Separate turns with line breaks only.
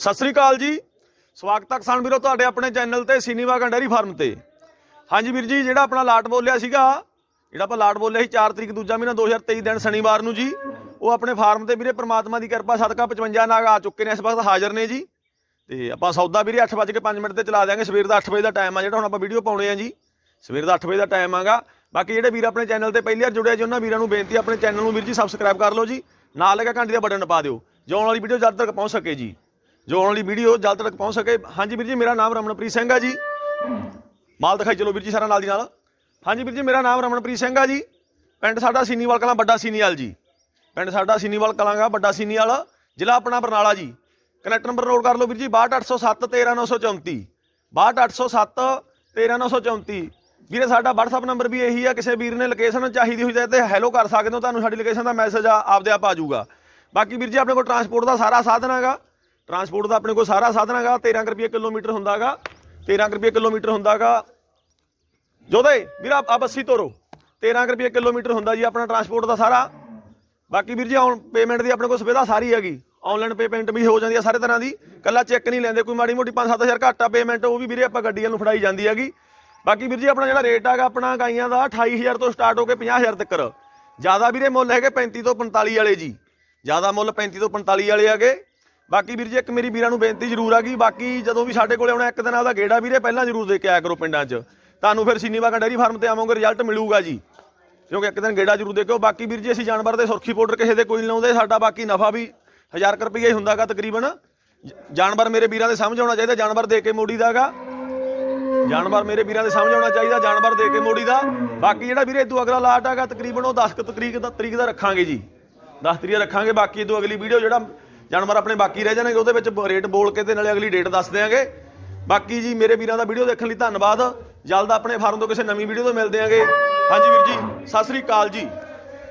ਸਤਿ ਸ੍ਰੀ ਅਕਾਲ ਜੀ। ਸਵਾਗਤ ਹੈ ਕਿਸਾਨ ਵੀਰੋ ਤੁਹਾਡੇ ਆਪਣੇ ਚੈਨਲ ਤੇ ਸੀਨੀਵਾਗਨ ਡੈਰੀ ਫਾਰਮ ਤੇ। ਹਾਂਜੀ ਵੀਰ ਜੀ ਜਿਹੜਾ ਆਪਣਾ ਲਾਟ ਬੋਲਿਆ ਸੀਗਾ ਜਿਹੜਾ ਆਪਾਂ ਲਾਟ ਬੋਲਿਆ ਸੀ 4 ਤਰੀਕ ਦੂਜਾ ਮਹੀਨਾ 2023 ਦਿਨ ਸ਼ਨੀਵਾਰ ਨੂੰ ਜੀ ਉਹ ਆਪਣੇ ਫਾਰਮ ਤੇ ਵੀਰੇ ਪ੍ਰਮਾਤਮਾ ਦੀ ਕਿਰਪਾ ਸਦਕਾ 55 ਨਾਗ ਆ ਚੁੱਕੇ ਨੇ ਇਸ ਵਕਤ ਹਾਜ਼ਰ ਨੇ ਜੀ। ਤੇ ਆਪਾਂ ਸੌਦਾ ਵੀਰੇ 8:05 ਮਿੰਟ ਤੇ ਚਲਾ ਦਿਆਂਗੇ ਸਵੇਰ ਦਾ 8 ਵਜੇ ਦਾ ਟਾਈਮ ਆ ਜਿਹੜਾ ਹੁਣ ਆਪਾਂ ਵੀਡੀਓ ਪਾਉਣੇ ਆ ਜੀ। ਸਵੇਰ ਦਾ 8 ਵਜੇ ਦਾ ਟਾਈਮ ਆਗਾ। ਬਾਕੀ ਜਿਹੜੇ ਵੀਰ ਆਪਣੇ ਚੈਨਲ ਤੇ ਪਹਿਲੀ ਵਾਰ ਜੁੜਿਆ ਜੀ ਉਹਨਾਂ ਵੀਰਾਂ ਨੂੰ ਬੇਨਤੀ ਆ, ਆਪਣੇ ਚੈਨਲ ਨੂੰ ਵੀਰ ਜੀ ਸਬਸਕ੍ਰਾਈਬ ਕਰ ਲਓ ਜੀ। ਨਾਲ ਲੱਗਾ ਘੰਟੀ ਦਾ ਬਟਨ ਪਾ ਦਿਓ। ਜੋ ਆਉਣ ਵਾਲੀ ਵੀਡੀਓ ਜਦ ਤੱਕ ਪਹੁੰਚ ਸਕੇ ਜੀ। ਜੋ ਆਉਣ ਵਾਲੀ ਵੀਡੀਓ ਜਲਦ ਤੱਕ ਪਹੁੰਚ ਸਕੇ। ਹਾਂਜੀ ਵੀਰ ਜੀ, ਮੇਰਾ ਨਾਮ ਰਮਨਪ੍ਰੀਤ ਸਿੰਘ ਆ ਜੀ। ਮਾਲ ਦਿਖਾਈ, ਚਲੋ ਵੀਰ ਜੀ ਸਾਰਾ ਨਾਲ ਦੀ ਨਾਲ। ਹਾਂਜੀ ਵੀਰ ਜੀ, ਮੇਰਾ ਨਾਮ ਰਮਨਪ੍ਰੀਤ ਸਿੰਘ ਆ ਜੀ। ਪਿੰਡ ਸਾਡਾ ਸੀਨੀਵਾਲ ਕਲਾਂ, ਵੱਡਾ ਸੀਨੀਵਾਲ ਜੀ। ਪਿੰਡ ਸਾਡਾ ਸੀਨੀਵਾਲ ਕਲਾਂਗਾ ਵੱਡਾ ਸੀਨੀਵਾਲ, ਜ਼ਿਲ੍ਹਾ ਆਪਣਾ ਬਰਨਾਲਾ ਜੀ। ਕਨੈਕਟ ਨੰਬਰ ਨੋਟ ਕਰ ਲਓ ਵੀਰ ਜੀ 62807 13934 62807 13934 ਵੀਰੇ, ਸਾਡਾ WhatsApp ਨੰਬਰ ਵੀ ਇਹੀ ਆ, ਕਿਸੇ ਵੀਰ ਨੇ ਲੋਕੇਸ਼ਨ ਚਾਹੀਦੀ ਹੋਈ ਤਾਂ ਤੇ ਹੈਲੋ ਕਰ ਸਕਦੇ ਹੋ। ਤੁਹਾਨੂੰ ਸਾਡੀ ਲੋਕੇਸ਼ਨ ਦਾ ਮੈਸੇਜ ਆ, ਆਪਦੇ ਆਪ ਆ ਜਾਊਗਾ। ਬਾਕੀ ਵੀਰ ਜੀ, ਆਪਣੇ ਕੋਲ ਟਰਾਂਸਪੋਰਟ ਦਾ ਸਾਰਾ ਸਾਧਨ ਹੈਗਾ। ਟਰਾਂਸਪੋਰਟ ਦਾ ਆਪਣੇ ਕੋਲ ਸਾਰਾ ਸਾਧਨ ਹੈਗਾ 13 ਕੁ ਰੁਪਏ ਕਿਲੋਮੀਟਰ ਹੁੰਦਾਗਾ 13 ਕੁ ਰੁਪਏ ਕਿਲੋਮੀਟਰ ਹੁੰਦਾਗਾ। ਜੋਦੇ ਵੀਰਾ ਆ ਬੱਸੀ ਤੋਰੋ। 13 ਕੁ ਰੁਪਏ ਕਿਲੋਮੀਟਰ ਹੁੰਦਾ ਜੀ ਆਪਣਾ ਟਰਾਂਸਪੋਰਟ ਦਾ ਸਾਰਾ। ਬਾਕੀ ਵੀਰ ਜੀ, ਹੁਣ ਪੇਮੈਂਟ ਦੀ ਆਪਣੇ ਕੋਲ ਸੁਵਿਧਾ ਸਾਰੀ ਹੈਗੀ। ਆਨਲਾਈਨ ਪੇਮੈਂਟ ਵੀ ਹੋ ਜਾਂਦੀ ਹੈ ਸਾਰੇ ਤਰ੍ਹਾਂ ਦੀ। ਕੱਲਾ ਚੈੱਕ ਨਹੀਂ ਲੈਂਦੇ, ਕੋਈ ਮਾੜੀ ਮੋਟੀ 5-7000 ਘਾਟਾ ਪੇਮੈਂਟ ਉਹ ਵੀ ਵੀਰੇ ਆਪਾਂ ਗੱਡੀਆਂ ਨੂੰ ਫੜਾਈ ਜਾਂਦੀ ਹੈਗੀ। ਬਾਕੀ ਵੀਰ ਜੀ, ਆਪਣਾ ਜਿਹੜਾ ਰੇਟ ਹੈਗਾ, ਆਪਣਾ ਗਾਈਆਂ ਦਾ 28000 ਤੋਂ ਸਟਾਰਟ ਹੋ ਕੇ 50000 ਤੱਕ। ਜ਼ਿਆਦਾ ਵੀਰੇ ਮੁੱਲ ਹੈਗੇ 35 ਤੋਂ 45 ਵਾਲੇ ਜੀ। ਜ਼ਿਆਦਾ ਮੁੱਲ 35 ਤੋਂ 45 ਵਾਲੇ ਹੈਗੇ। ਬਾਕੀ ਵੀਰ ਜੀ, ਇੱਕ ਮੇਰੀ ਵੀਰਾਂ ਨੂੰ ਬੇਨਤੀ ਜ਼ਰੂਰ ਆ ਗਈ, ਬਾਕੀ ਜਦੋਂ ਵੀ ਸਾਡੇ ਕੋਲੇ ਆਉਣਾ ਇੱਕ ਦਿਨ ਆਪਦਾ ਗੇੜਾ ਵੀਰੇ, ਪਹਿਲਾਂ ਜ਼ਰੂਰ ਦੇ ਕੇ ਆਇਆ ਕਰੋ ਪਿੰਡਾਂ 'ਚ। ਤੁਹਾਨੂੰ ਫਿਰ ਸੀਨੀਵਾਗਾ ਡੈਰੀ ਫਾਰਮ ਤੇ ਆਵੋਗੇ ਰਿਜ਼ਲਟ ਮਿਲੂਗਾ ਜੀ। ਕਿਉਂਕਿ ਇੱਕ ਦਿਨ ਗੇੜਾ ਜ਼ਰੂਰ ਦੇਖਿਓ। ਬਾਕੀ ਵੀਰ ਜੀ, ਅਸੀਂ ਜਾਨਵਰ ਦੇ ਸੁਰਖੀ ਪਾਊਡਰ ਕਿਸੇ ਦੇ ਕੋਈ ਨਹੀਂ ਲਾਉਂਦੇ, ਸਾਡਾ ਬਾਕੀ ਨਫਾ ਵੀ 1000 ਰੁਪਏ ਹੀ ਹੁੰਦਾਗਾ ਤਕਰੀਬਨ। ਜਾਨਵਰ ਮੇਰੇ ਵੀਰਾਂ ਦੇ ਸਮਝ ਆਉਣਾ ਚਾਹੀਦਾ, ਜਾਨਵਰ ਦੇ ਕੇ ਮੋੜੀ ਦਾਗਾ ਜਾਨਵਰ ਮੇਰੇ ਵੀਰਾਂ ਦੇ ਸਮਝ ਆਉਣਾ ਚਾਹੀਦਾ, ਜਾਨਵਰ ਦੇ ਕੇ ਮੋੜੀ ਦਾ। ਬਾਕੀ ਜਿਹੜਾ ਵੀਰੇ, ਇਦੋਂ ਅਗਲਾ ਲਾਟ ਹੈਗਾ, ਤਕਰੀਬਨ ਉਹ 10 ਤਰੀਕ ਦਾ ਤਰੀਕ ਦਾ ਰੱਖਾਂਗੇ ਜੀ। 10 ਤਰੀਕ ਰੱਖਾਂਗੇ, ਬਾਕੀ ਇਦੋਂ ਅਗਲੀ ਵੀਡੀਓ ਜਿਹੜਾ ਜਾਨਵਰ ਆਪਣੇ ਬਾਕੀ ਰਹਿ ਜਾਣਗੇ, ਉਹਦੇ ਵਿੱਚ ਰੇਟ ਬੋਲ ਕੇ ਤੇ ਨਾਲੇ ਅਗਲੀ ਡੇਟ ਦੱਸ ਦਿਆਂਗੇ। ਬਾਕੀ ਜੀ, ਮੇਰੇ ਵੀਰਾਂ ਦਾ ਵੀਡੀਓ ਦੇਖਣ ਲਈ ਧੰਨਵਾਦ। ਜਲਦ ਆਪਣੇ ਫਾਰਮ ਤੋਂ ਕਿਸੇ ਨਵੀਂ ਵੀਡੀਓ ਤੋਂ ਮਿਲਦੇ ਆਂਗੇ। ਹਾਂਜੀ ਵੀਰ ਜੀ, ਸਤਿ ਸ੍ਰੀ ਅਕਾਲ ਜੀ।